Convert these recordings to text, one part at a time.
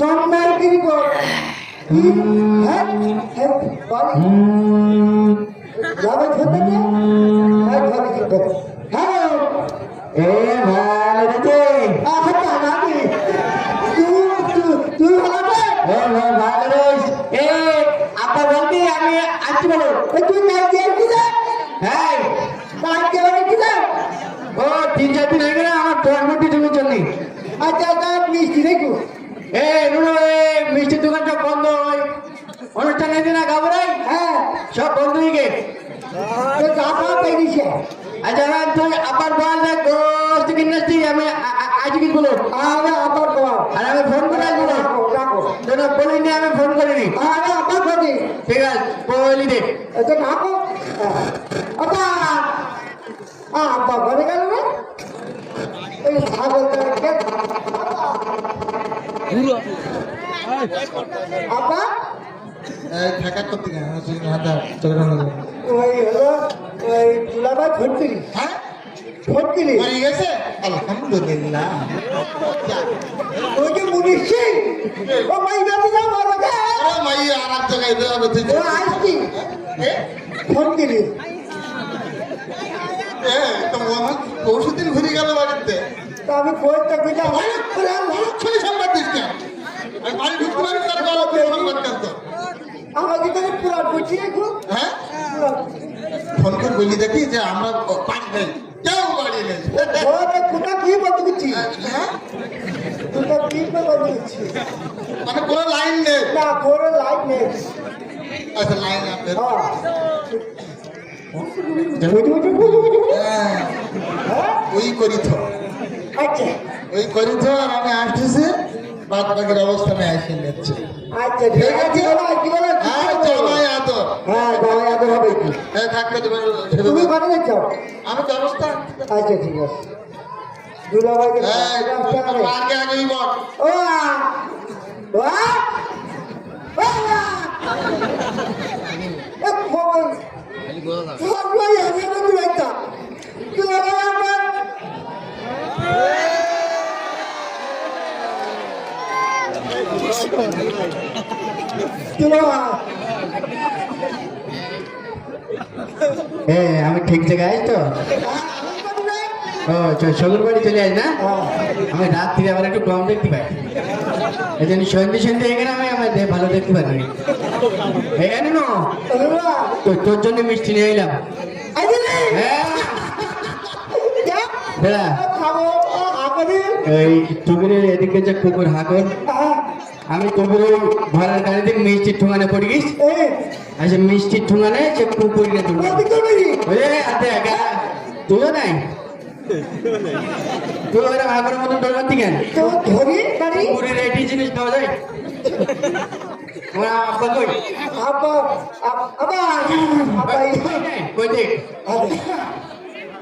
জন্মের কি গো হ্যাঁ হ্যাঁ যাবে খেতে হ্যাঁ ঘরে করবে হ্যালো এ ভালো রে আচ্ছা নানি তুই তুই ভালো রে ভালো রে এ আপা বলতি আমি আসছি বলো। তুই নাই দিয়ে কি রে হ্যাঁ নাই দিয়ে মানে কি রে ও তিন চার দিন হয়ে গেল আমার ধর্মটি তুমি জন্য আচ্ছা আচ্ছা মিষ্টি দেখো এ নুনো এ মিষ্টি দোকান সব বন্ধ হয় অনুষ্ঠান এদিন না ঘাবড়াই হ্যাঁ সব বন্ধ হয়ে গে তো টাকা পেয়ে দিছে আচ্ছা আপনার তুই আবার বল কিনেছি আমি আ- আ- আজ কি বলো আরে আবার কর আর আমি ফোন করে আসব রাখো রাখো তোরা বলিনি আমি ফোন করিনি আরে আবার করি ঠিক আছে বলি দে এটা রাখো আবা আব্বা ঘরে গেল রে এই ছাগলটাকে আব্বা এই থাকা করতে গেলে আমার সঙ্গে হাতা চোখের মধ্যে ওই হলো ওই দুলাবা ধরতিরি হ্যাঁ? ধরতিরি মরে গেছে? আলহামদুলিল্লাহ ওই যে মুনিশ সিং ও মাই বাবু যা বলো গে আরে মাই আর এক জায়গায় দেওয়া হচ্ছে ও আইছি ধরতিরি এ? তো আমার পরশু দিন ঘুরে গেল বাড়িতে। তা আমি কই থাকি যা অনেক ছয় সংবাদ দিস কেন? আমি বাড়ি ঢুকতে পারি তার দিয়ে সংবাদ কেন আমাকে তো হ্যাঁ? ফোন করে বলি দেখি যে আমরা বাড়ি নেই কেউ বাড়ি নেই। কোথা কি বলতে দিচ্ছি? মানে কোনো লাইন নেই। না করে লাইট নেই। আচ্ছা লাইন আপনার হ্যাঁ। হ্যাঁ। হ্যাঁ? ওই করি আচ্ছা। ওই করি আর আমি আসতেছি বাদ বাকির অবস্থা আমি আসে নিচ্ছি। আচ্ছা ঠিক আছে। বলো কি বলো? হ্যাঁ জামাই আদর। হ্যাঁ জামাই আদর হবে কি? হ্যাঁ থাকবে তুমি যাচ্ছ? আমি ব্যবস্থা আচ্ছা ঠিক আছে। আগে বল ও ও ও এক ফোন না আমি ঠিক জায়গায় তো? ও সগুর বাড়ি চলে আস না? আমি রাত্রি আবার একটু কম দেখতে পাই। এই জন্য সন্ধে সন্ধে এখানে আমি আমার ভালো দেখতে পারি এখানে নো? তো তোর জন্য মিষ্টি নিয়ে এলাম। হ্যাঁ? এই টুকুরের এদিকে যে কুকুর হাকর আমি ওই ঘরের গাড়িতে মিষ্টির ঠোঙানে পড়ে গিস আচ্ছা মিষ্টির ঠোঙানে সে তুইও নাই? তুই ওরা মতন কেন? জিনিস যায়? আব্বা কই? নাই, কই দেখ?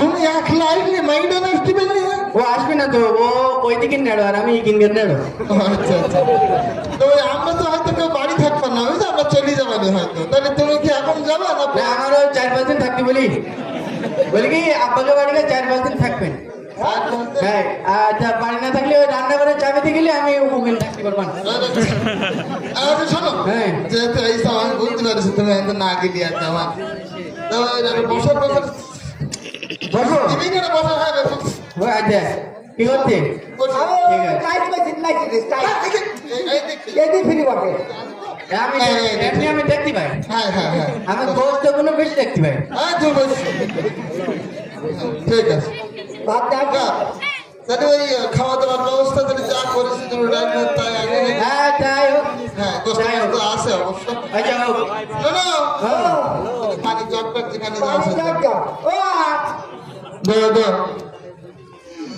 তুমি একলা আসলে মাইন্ড নষ্ট পেলে ও আসবে না তো ও ওই দিকে নেড়ো আর আমি কিনবে নেড়ো। আচ্ছা আচ্ছা। তো আমরা তো হয়তো কেউ বাড়ি থাকব না বুঝলে আমরা চলে যাব হয়তো। তাহলে তুমি কি এখন যাবে না আমারও চার পাঁচ দিন থাকতে বলি। বলি কি আব্বাকে বাড়িতে চার পাঁচ দিন থাকবেন। হ্যাঁ আচ্ছা বাড়ি না থাকলে ওই রান্না করে চাবিতে গেলে আমি থাকতে পারব না আরে শোনো হ্যাঁ। যেহেতু এই বুঝতে পারছি তুমি একদম না গেলি আর তো বছর বছর আচ্ছা কি করছে ঠিক আছে। টাইট মেশিন নাইছি টাইট এই দেখি এদি ফ্রি বটে আমি এমনি আমি দেখতে পাই হ্যাঁ হ্যাঁ হ্যাঁ আমি গোস্তগুলো বেশি দেখতে পাই হ্যাঁ তুমি ঠিক আছে ভাত দেখা তাহলে ওই খাওয়া দাওয়ার ব্যবস্থা তাহলে যা করেছি তুমি রান্না তাই আগে হ্যাঁ হোক। হ্যাঁ গোস্ত তো আছে অবশ্য। আচ্ছা শোনো হ্যাঁ। পানি জগটা যেখানে আছে। ও দাও দাও আদে হ্যাঁ হ্যাঁ এই করছি এই মাল পাওয়া যায় না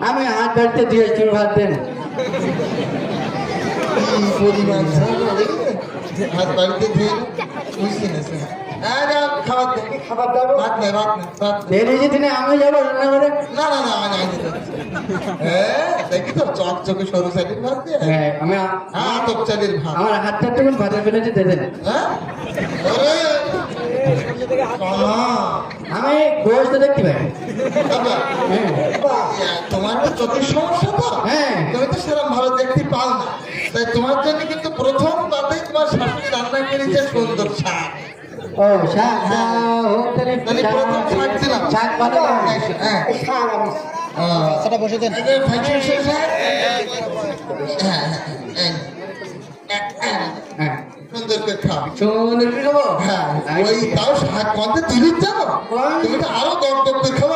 আমি হাত ধরতে দিয়েছি দেন? হাত বাড়িতে না। হ্যাঁ, আমি যাব রান্না করে না, না, না, আমি তো। হ্যাঁ, দেখি সরু ভাত দিয়ে। হ্যাঁ, আমি হ্যাঁ, আতপ চালের ভাত। আমার হাতটা একটু ভাতের প্লেটে দিয়ে দেন হ্যাঁ? আমি গোস্ত দেখতে পাই। হ্যাঁ তোমার তো চোখের সমস্যা তো। হ্যাঁ। তুমি তো সেরকম ভালো দেখতে পাও না। তাই তোমার জন্য কিন্তু প্রথম বাতেই তোমার শাশুড়ি রান্না করেছে সুন্দর শাক। ও শাক শাক, ও তাহলে তাহলে প্রথম শাক দিলাম শাক ভালো হ্যাঁ। শাক আমি সেটা বসে দেন। হ্যাঁ। করে খাও সুন্দর খাব হ্যাঁ ওই তাও শাক কন্তে তুলি কোন? তুমি তো আরও দম খাব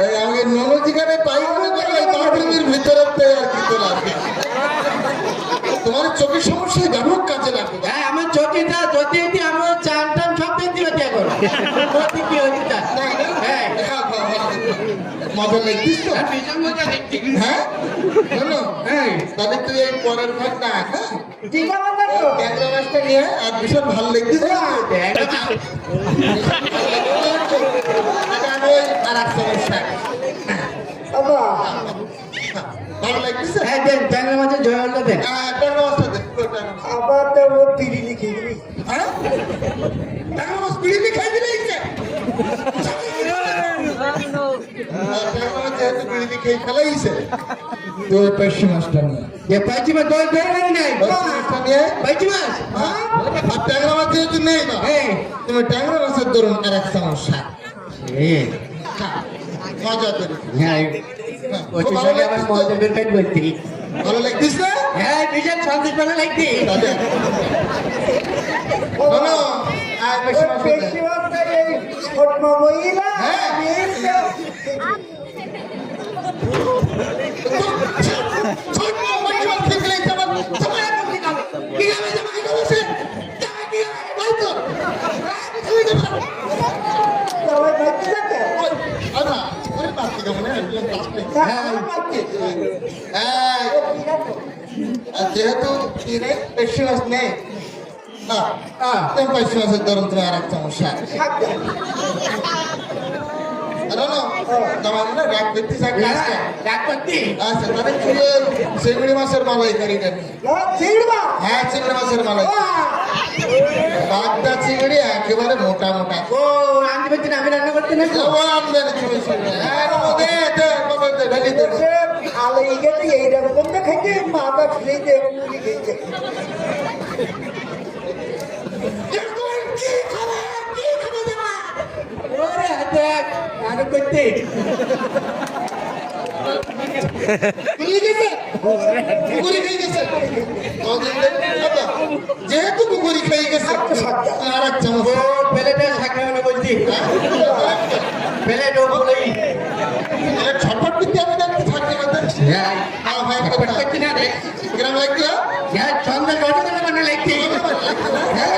ওই আমাকে ননদ যেখানে পাইখানা করে ওই বাথরুমের ভিতরে আর কি তো লাগবে তোমার চোখের সমস্যায় ব্যাপক কাজে লাগবে। হ্যাঁ আমার চটিটা চটি এটি আমার চান টান সব দেখতে পাচ্ছি এখন। চটি কি হচ্ছে তা? হ্যাঁ। মজা লাগছিস তো? ভীষণ দেখছি। হ্যাঁ? হ্যাঁ। তাহলে তুই এই পরের ভাগ না হ্যাঁ? ট্যাংরা মাছটা নিয়ে আর ভীষণ ভালো লাগছিস তো? দেখা আচ্ছা, আর এক চামচ ভালো লাগতেছে হ্যাঁ দেন ট্যাংরা মাছের ঝোলটা দেন। হ্যাঁ ট্যাংরা মাছটা দে মাছ। আবার তো ও পিড়ি লিখে দিবি হ্যাঁ? ট্যাংরা মাছ বিড়ি খাই দিলে ইচ্ছে খেয়ে ফেলাইছে। তো পেশি মাছটা নিয়ে। নাই পেশি মাছটা নিয়ে পাইছি মাছ হ্যাঁ? আর ট্যাংরা মাছ যেহেতু নেই না হ্যাঁ তুমি ট্যাংরা মাছের ধরুন আর এক খা। মজা করে হ্যাঁ লাগতিস তো? মজা করে পেট বলছি ভালো লাগতিস না হ্যাঁ ভীষণ সন্দেশ ভালো লাগছি শোনো, আর বেশি মহিলা হ্যাঁ। আমি ছোট মাছ মাছ খেয়ে ফেলাইছে আবার। তোমার এখন কি খাবে? কি খাবে? জামা কি খাবে সে? জামা কি খাবে? তাই তো? তুমি যাবে না? সবাই খাচ্ছে যাচ্ছে ওই, আনা, ওরে মাছ কি খাবে না? একজন গাছ নেই। হ্যাঁ খাচ্ছে এই, আর যেহেতু কি রে, বেশি মাছ নেই না হ্যাঁ মাছের ধরুন তুমি আর এক তুই চিংড়ি মাছের মালাইকারিটা নিয়ে হ্যাঁ চিংড়ি মাছের মালাই বাগদা চিংড়ি একেবারে মোটা মোটা ও আনতে আমি রান্না করতে না আনবে না তুমি চিংড়ি। হ্যাঁ, বাবা, দে, দে, বাবা, দে, ঢেলে দে। আলাই গেছে এইরকম তো খাইছে মাথা ফ্রিজে মুড়ি খেয়েছে ওরে দেখ রান্না করতে পুড়িয়ে গেছে? পুড়িয়ে খেয়ে গেছে? কদিন ধরে বাবা, যেহেতু কুকুরি খেয়ে গেছে আর এক চামচ ও প্লেটে শাক রান্না করছি প্লেট ও বলেই এ ছটফট করতে আমি দেখতে থাকি আমাদের হ্যাঁ খাওয়া হয় করতে পারছি না রে গ্রাম লাগবে হ্যাঁ সন্দেশ কত করে বানা লাগছি হ্যাঁ,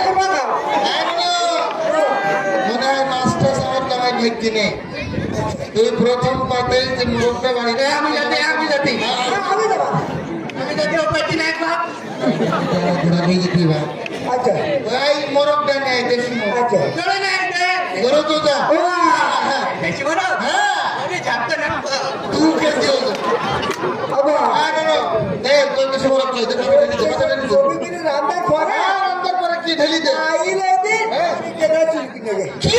মনে হয় মাস্টার নামে ভেটকি নেই তুই প্রথম পাতে যে বাড়িতে আমি যাতে আমি যাতে আমি দেবা আমি যাতে ও পাচ্ছি না একবার আচ্ছা। এই মোরগটা নেই দেশি আচ্ছা। চলে না রে ধরো তো যা। বেশি বড় হ্যাঁ। আমি ছাড়তে না। দু কেজি ওজন আবার। হ্যাঁ না দে তোর দেশি মোরগ চাই দেখো ঢেলি দে মাথা ঢেলি দে ছবি কিনে রান্না করে হ্যাঁ অন্তর করে কি ঢেলি দে আইলে দিন হ্যাঁ। গে কি?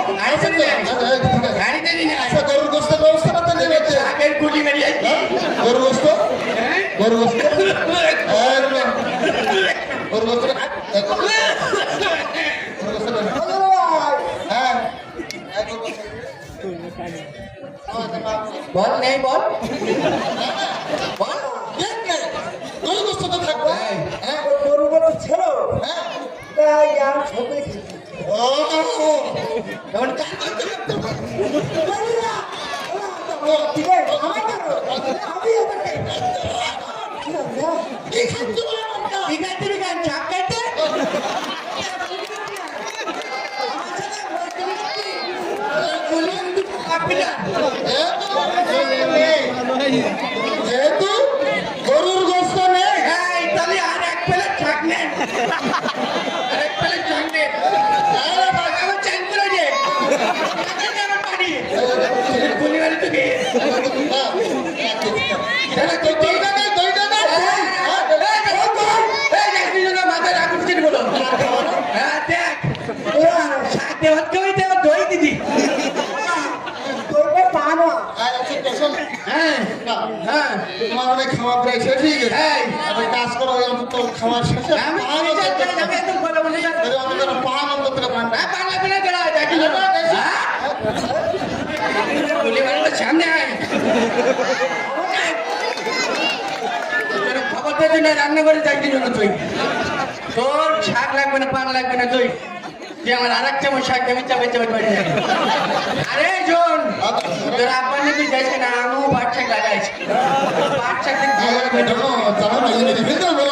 দেবা মানে মানে তো হ্যাঁ আচ্ছা, আচ্ছা, গরুর গোস্তের ব্যবস্থা করতে নেবে আগের গুলি মেরে যাচ্ছি গরু গোস্ত হ্যাঁ গোস্ত একদম গোস্ত গোস্ত। হ্যাঁ হ্যাঁ, গোস্ত। বল নেই বল বল, দেখ গোস্ত সাথে থাকবে হ্যাঁ ওই গরুগুলো ছিল হ্যাঁ তাই আর ছবি ও এখন কার করতে করতে ঠিক আছে আমার করো আমি ওটাকে এখান থেকে আমারটা। ঠিক আছে ঠিক আছে চাপ কাটতে যেহেতু গরুর গোস্ত নেই এই তাহলে আর এক প্লেট থাকলে আর এক প্লেট থাকলে আরে বাবা আমার চান করে দে টাকা দে আমার পানি বলি বলি তুমি তাহলে তুই তুই না না তুই না না মাথায় রাখুন কিনে বলো হ্যাঁ দেখ সাথে হাত কই দেব দই দিদি তোকে পানো আর আচ্ছা, শোন, হ্যাঁ হ্যাঁ তোমার অনেক খাওয়া প্রায় শেষ হয়ে গেছে এই। একটা কাজ করো ওই অন্তত খাওয়ার শেষে আমি পান আমি অন্তত যাচ্ছি আমি একদম বলে বলে যাচ্ছি এই। অন্তত পান অন্তত পান না বাংলা বিনা জড়া দেখি না। বলি বলি সামনে আয়। তোর খবর পেয়েছি রান্না করে যাই জন্য তুই। তোর শাক লাগবে না পান লাগবে না তুই। তুই আমার আর একটা শাক আমি চাপে চাপে বাড়ি। আরে শোন, তোর আব্বা তুই যাইছে না, আমিও শাক লাগাইছি পাট শাক থেকে জানো জানো না ফেলতে হবে